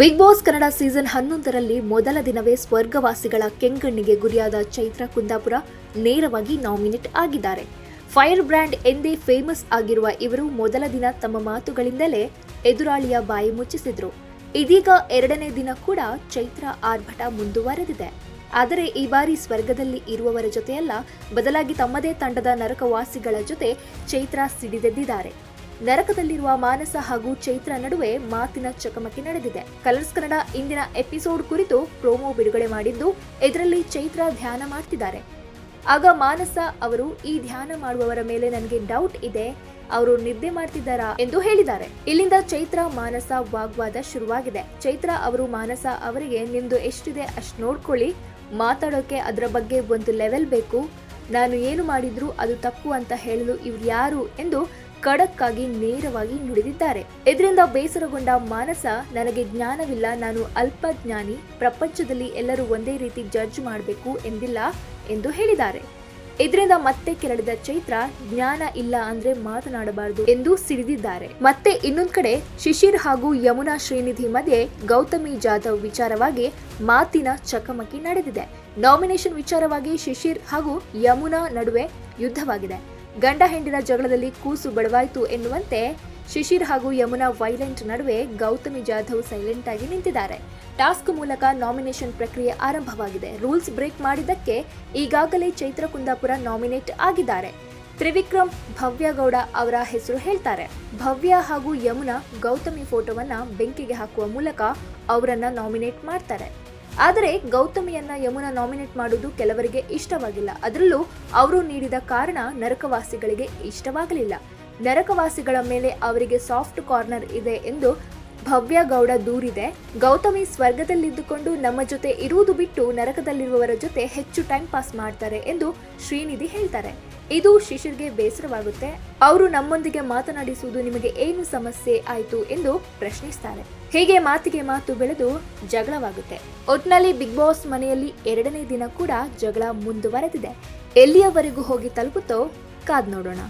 Big boss Kannada season ಹನ್ನೊಂದರಲ್ಲಿ ಮೊದಲ ದಿನವೇ ಸ್ವರ್ಗವಾಸಿಗಳ ಕೆಂಗಣ್ಣಿಗೆ ಗುರಿಯಾದ ಚೈತ್ರ ಕುಂದಾಪುರ ನೇರವಾಗಿ ನಾಮಿನೇಟ್ ಆಗಿದ್ದಾರೆ. ಫೈರ್ ಬ್ರ್ಯಾಂಡ್ ಎಂದೇ ಫೇಮಸ್ ಆಗಿರುವ ಇವರು ಮೊದಲ ದಿನ ತಮ್ಮ ಮಾತುಗಳಿಂದಲೇ ಎದುರಾಳಿಯ ಬಾಯಿ ಮುಚ್ಚಿಸಿದ್ರು. ಇದೀಗ ಎರಡನೇ ದಿನ ಕೂಡ ಚೈತ್ರ ಆರ್ಭಟ ಮುಂದುವರೆದಿದೆ. ಆದರೆ ಈ ಬಾರಿ ಸ್ವರ್ಗದಲ್ಲಿ ಇರುವವರ ಜೊತೆಯಲ್ಲ ಬದಲಾಗಿ ತಮ್ಮದೇ ತಂಡದ ನರಕವಾಸಿಗಳ ಜೊತೆ ಚೈತ್ರ ಸಿಡಿದೆದ್ದಿದ್ದಾರೆ. ನರಕದಲ್ಲಿರುವ ಮಾನಸ ಹಾಗೂ ಚೈತ್ರ ನಡುವೆ ಮಾತಿನ ಚಕಮಕಿ ನಡೆದಿದೆ. ಕಲರ್ಸ್ ಕನ್ನಡ ಇಂದಿನ ಎಪಿಸೋಡ್ ಕುರಿತು ಪ್ರೋಮೋ ಬಿಡುಗಡೆ ಮಾಡಿದ್ದು ಇದರಲ್ಲಿ ಚೈತ್ರ ಧ್ಯಾನ ಮಾಡ್ತಿದ್ದಾರೆ. ಆಗ ಮಾನಸ ಅವರು, ಈ ಧ್ಯಾನ ಮಾಡುವವರ ಮೇಲೆ ನನಗೆ ಡೌಟ್ ಇದೆ. ಅವರು ನಿದ್ದೆ ಮಾಡ್ತಿದ್ದಾರಾ? ಎಂದು ಹೇಳಿದ್ದಾರೆ. ಇಲ್ಲಿಂದ ಚೈತ್ರ ಮಾನಸ ವಾಗ್ವಾದ ಶುರುವಾಗಿದೆ. ಚೈತ್ರ ಅವರು ಮಾನಸ ಅವರಿಗೆ ನಿಮ್ದು ಎಷ್ಟಿದೆ ಅಷ್ಟು ನೋಡ್ಕೊಳ್ಳಿ. ಮಾತಾಡೋಕೆ ಅದರ ಬಗ್ಗೆ ಒಂದು ಲೆವೆಲ್ ಬೇಕು. ನಾನು ಏನು ಮಾಡಿದ್ರು ಅದು ತಪ್ಪು ಅಂತ ಹೇಳಲು ಇವ್ರು ಯಾರು? ಎಂದು ಖಡಕ್ ಆಗಿ ನೇರವಾಗಿ ನುಡಿದಿದ್ದಾರೆ. ಇದರಿಂದ ಬೇಸರಗೊಂಡ ಮಾನಸ, ನನಗೆ ಜ್ಞಾನವಿಲ್ಲ, ನಾನು ಅಲ್ಪ ಜ್ಞಾನಿ ಪ್ರಪಂಚದಲ್ಲಿ ಎಲ್ಲರೂ ಒಂದೇ ರೀತಿ ಜಡ್ಜ್ ಮಾಡಬೇಕು ಎಂದಿಲ್ಲ ಎಂದು ಹೇಳಿದ್ದಾರೆ. ಇದರಿಂದ ಮತ್ತೆ ಕೆರಳಿದ ಚೈತ್ರ, ಜ್ಞಾನ ಇಲ್ಲ ಅಂದ್ರೆ ಮಾತನಾಡಬಾರದು ಎಂದು ಸಿಡಿದಿದ್ದಾರೆ. ಮತ್ತೆ ಇನ್ನೊಂದ್ ಕಡೆ, ಶಿಶಿರ್ ಹಾಗೂ ಯಮುನಾ ಶ್ರೀನಿಧಿ ಮಧ್ಯೆ ಗೌತಮಿ ಜಾಧವ್ ವಿಚಾರವಾಗಿ ಮಾತಿನ ಚಕಮಕಿ ನಡೆದಿದೆ. ನಾಮಿನೇಷನ್ ವಿಚಾರವಾಗಿ ಶಿಶಿರ್ ಹಾಗೂ ಯಮುನಾ ನಡುವೆ ಯುದ್ಧವಾಗಿದೆ. ಗಂಡ ಹೆಂಡಿನ ಜಗಳದಲ್ಲಿ ಕೂಸು ಬಡವಾಯಿತು ಎನ್ನುವಂತೆ ಶಿಶಿರ್ ಹಾಗೂ ಯಮುನಾ ವೈಲೆಂಟ್ ನಡುವೆ ಗೌತಮಿ ಜಾಧವ್ ಸೈಲೆಂಟ್ ಆಗಿ ನಿಂತಿದ್ದಾರೆ. ಟಾಸ್ಕ್ ಮೂಲಕ ನಾಮಿನೇಷನ್ ಪ್ರಕ್ರಿಯೆ ಆರಂಭವಾಗಿದೆ. ರೂಲ್ಸ್ ಬ್ರೇಕ್ ಮಾಡಿದ್ದಕ್ಕೆ ಈಗಾಗಲೇ ಚೈತ್ರ ಕುಂದಾಪುರ ನಾಮಿನೇಟ್ ಆಗಿದ್ದಾರೆ. ತ್ರಿವಿಕ್ರಮ್ ಭವ್ಯಗೌಡ ಅವರ ಹೆಸರು ಹೇಳ್ತಾರೆ. ಭವ್ಯ ಹಾಗೂ ಯಮುನಾ ಗೌತಮಿ ಫೋಟೋವನ್ನ ಬೆಂಕಿಗೆ ಹಾಕುವ ಮೂಲಕ ಅವರನ್ನ ನಾಮಿನೇಟ್ ಮಾಡ್ತಾರೆ. ಆದರೆ ಗೌತಮಿಯನ್ನ ಯಮುನಾ ನಾಮಿನೇಟ್ ಮಾಡುವುದು ಕೆಲವರಿಗೆ ಇಷ್ಟವಾಗಿಲ್ಲ. ಅದರಲ್ಲೂ ಅವರು ನೀಡಿದ ಕಾರಣ ನರಕವಾಸಿಗಳಿಗೆ ಇಷ್ಟವಾಗಲಿಲ್ಲ. ನರಕವಾಸಿಗಳ ಮೇಲೆ ಅವರಿಗೆ ಸಾಫ್ಟ್ ಕಾರ್ನರ್ ಇದೆ ಎಂದು ಭವ್ಯ ಗೌಡ ದೂರಿದೆ. ಗೌತಮಿ ಸ್ವರ್ಗದಲ್ಲಿದ್ದುಕೊಂಡು ನಮ್ಮ ಜೊತೆ ಇರುವುದು ಬಿಟ್ಟು ನರಕದಲ್ಲಿರುವವರ ಜೊತೆ ಹೆಚ್ಚು ಟೈಮ್ ಪಾಸ್ ಮಾಡ್ತಾರೆ ಎಂದು ಶ್ರೀನಿಧಿ ಹೇಳ್ತಾರೆ. ಇದು ಶಿಶಿರ್ಗೆ ಬೇಸರವಾಗುತ್ತೆ. ಅವರು ನಮ್ಮೊಂದಿಗೆ ಮಾತನಾಡಿಸುವುದು ನಿಮಗೆ ಏನು ಸಮಸ್ಯೆ ಆಯಿತು ಎಂದು ಪ್ರಶ್ನಿಸ್ತಾರೆ. ಹೀಗೆ ಮಾತಿಗೆ ಮಾತು ಬೆಳೆದು ಜಗಳವಾಗುತ್ತೆ. ಒಟ್ನಲ್ಲಿ ಬಿಗ್ ಬಾಸ್ ಮನೆಯಲ್ಲಿ ಎರಡನೇ ದಿನ ಕೂಡ ಜಗಳ ಮುಂದುವರೆದಿದೆ. ಎಲ್ಲಿಯವರೆಗೂ ಹೋಗಿ ತಲುಪುತ್ತೋ ಕಾದ್ ನೋಡೋಣ.